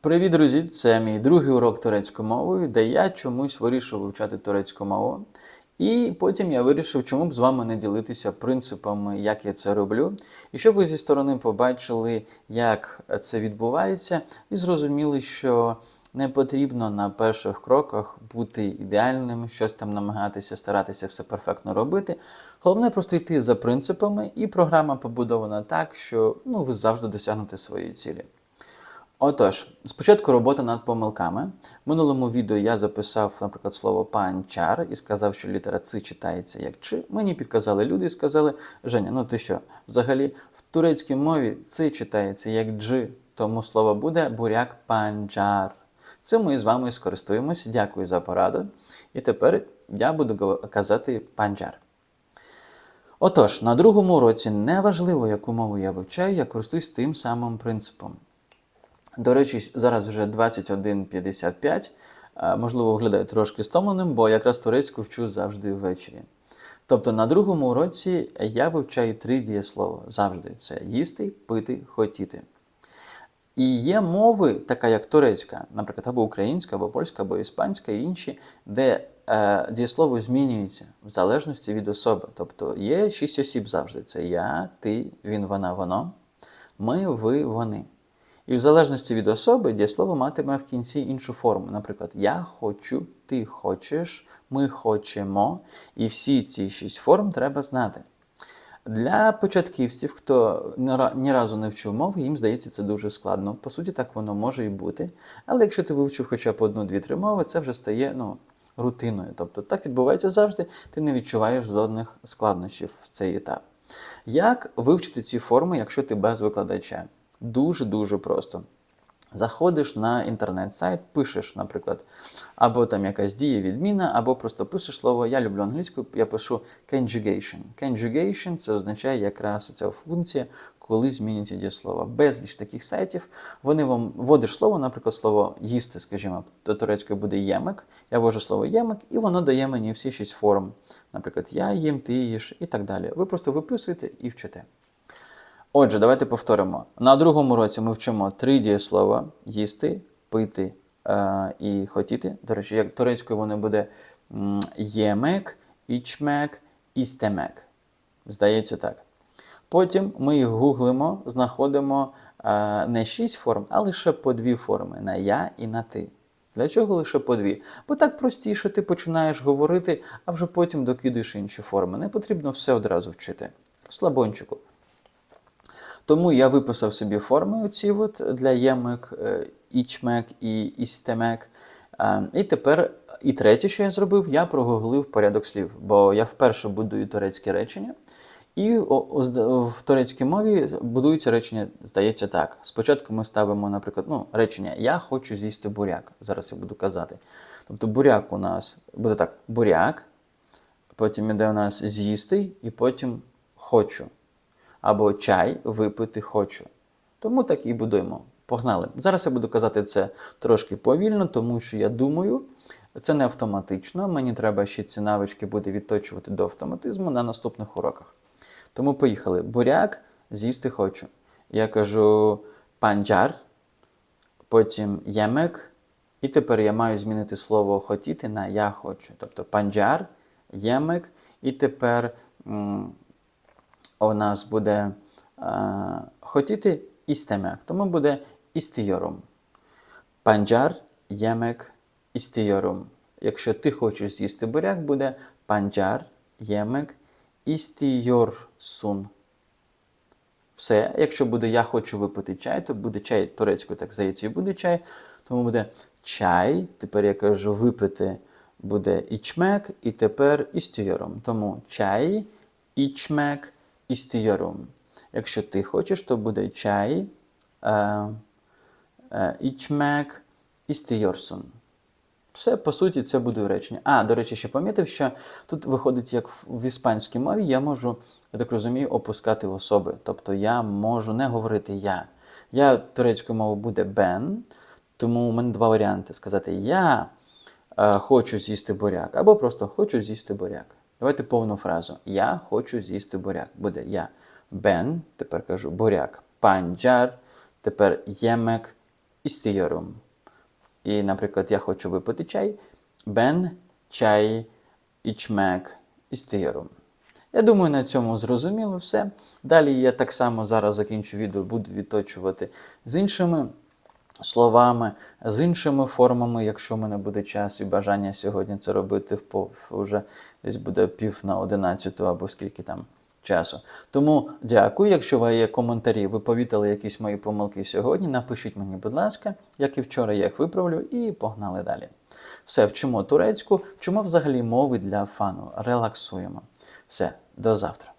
Привіт, друзі! Це мій другий урок турецької мови, де я чомусь вирішив вивчати турецьку мову. І потім я вирішив, чому б з вами не ділитися принципами, як я це роблю, і щоб ви зі сторони побачили, як це відбувається, і зрозуміли, що не потрібно на перших кроках бути ідеальним, щось там намагатися, старатися все перфектно робити. Головне просто йти за принципами, і програма побудована так, що ну, ви завжди досягнете своєї цілі. Отож, спочатку робота над помилками. В минулому відео я записав, наприклад, слово панчар і сказав, що літера Ц читається як Ч. Мені підказали люди і сказали: Женя, ну ти що? Взагалі в турецькій мові Ц читається як Дж, тому слово буде буряк панджар. Цим ми з вами скористуємося. Дякую за пораду. І тепер я буду казати панджар. Отож, на другому уроці неважливо, яку мову я вивчаю, я користуюсь тим самим принципом. До речі, зараз вже 21.55. Е, Можливо, виглядає трошки стомленим, бо якраз турецьку вчу завжди ввечері. Тобто на другому уроці я вивчаю три дієслова завжди: це їсти, пити, хотіти. І є мови, така як турецька, наприклад, або українська, або польська, або іспанська, і інші, де е, дієслово змінюється в залежності від особи. Тобто є шість осіб завжди: це я, ти, він, вона, воно, ми, ви, вони. І в залежності від особи дієслово матиме в кінці іншу форму. Наприклад, я хочу, ти хочеш, ми хочемо. І всі ці шість форм треба знати. Для початківців, хто ні разу не вчив мови, їм здається це дуже складно. По суті, так воно може і бути. Але якщо ти вивчив хоча б одну, дві, три мови, це вже стає ну, рутиною. Тобто так відбувається завжди, ти не відчуваєш жодних складнощів в цей етап. Як вивчити ці форми, якщо ти без викладача? Дуже-дуже просто. Заходиш на інтернет-сайт, пишеш, наприклад, або там якась дія відміна, або просто пишеш слово Я люблю англійську, я пишу conjugation. Conjugation це означає якраз ця функція, коли змінюється дієслово. Безліч таких сайтів. Вони вам вводиш слово, наприклад, слово їсти, скажімо, до турецької буде ємик. Я ввожу слово ємик, і воно дає мені всі шість форм. Наприклад, я їм, ти їш і так далі. Ви просто виписуєте і вчите. Отже, давайте повторимо. На другому році ми вчимо три дієслова: їсти, пити е, і хотіти. До речі, як турецькою воно буде ємек, ічмек, істемек. Здається так. Потім ми їх гуглимо, знаходимо е, не шість форм, а лише по дві форми на я і на ти. Для чого лише по дві? Бо так простіше ти починаєш говорити, а вже потім докидаєш інші форми. Не потрібно все одразу вчити. Слабончику. Тому я виписав собі форми оці от для ємик, е, ічмек і істемек. Е, І тепер, і третє, що я зробив, я прогуглив порядок слів, бо я вперше будую турецькі речення. І в турецькій мові будується речення, здається так. Спочатку ми ставимо, наприклад, ну, речення Я хочу з'їсти буряк. Зараз я буду казати. Тобто буряк у нас буде так: буряк, потім іде у нас з'їсти, і потім хочу або чай випити хочу. Тому так і будуємо. Погнали. Зараз я буду казати це трошки повільно, тому що я думаю, це не автоматично. Мені треба ще ці навички буде відточувати до автоматизму на наступних уроках. Тому поїхали. Буряк з'їсти хочу. Я кажу панджар, потім ємек, і тепер я маю змінити слово хотіти на я хочу. Тобто панджар, ємек, і тепер. У нас буде е, хотіти істемек, тому буде істийорум. Панджар, ємек, істийорум. Якщо ти хочеш з'їсти буряк, буде панджар, ємек, істийорсун. Все. Якщо буде я хочу випити чай, то буде чай турецькою, так здається, і буде чай. Тому буде чай. Тепер я кажу випити буде ічмек, і тепер істийорум. Тому чай, ічмек, істийорум. Якщо ти хочеш, то буде чай, е, е, ічмек, істийорсун. Все, по суті, це буде речення. А, до речі, ще помітив, що тут виходить, як в іспанській мові, я можу, я так розумію, опускати особи. Тобто я можу не говорити я. Я турецькою мовою буде бен, тому у мене два варіанти: сказати я е, хочу з'їсти буряк, або просто хочу з'їсти буряк. Давайте повну фразу. Я хочу з'їсти буряк. Буде я бен, тепер кажу буряк, панджар, тепер ємек, istiyorum. І, наприклад, я хочу випити чай. Ben чай içmek istiyorum. Я думаю, на цьому зрозуміло все. Далі я так само зараз закінчу відео, буду відточувати з іншими словами, з іншими формами, якщо в мене буде час і бажання сьогодні це робити вже десь буде пів на одинадцяту або скільки там часу. Тому дякую. Якщо у є коментарі, ви повітали якісь мої помилки сьогодні, напишіть мені, будь ласка, як і вчора я їх виправлю, і погнали далі. Все, вчимо турецьку, вчимо взагалі мови для фану. Релаксуємо. Все, до завтра.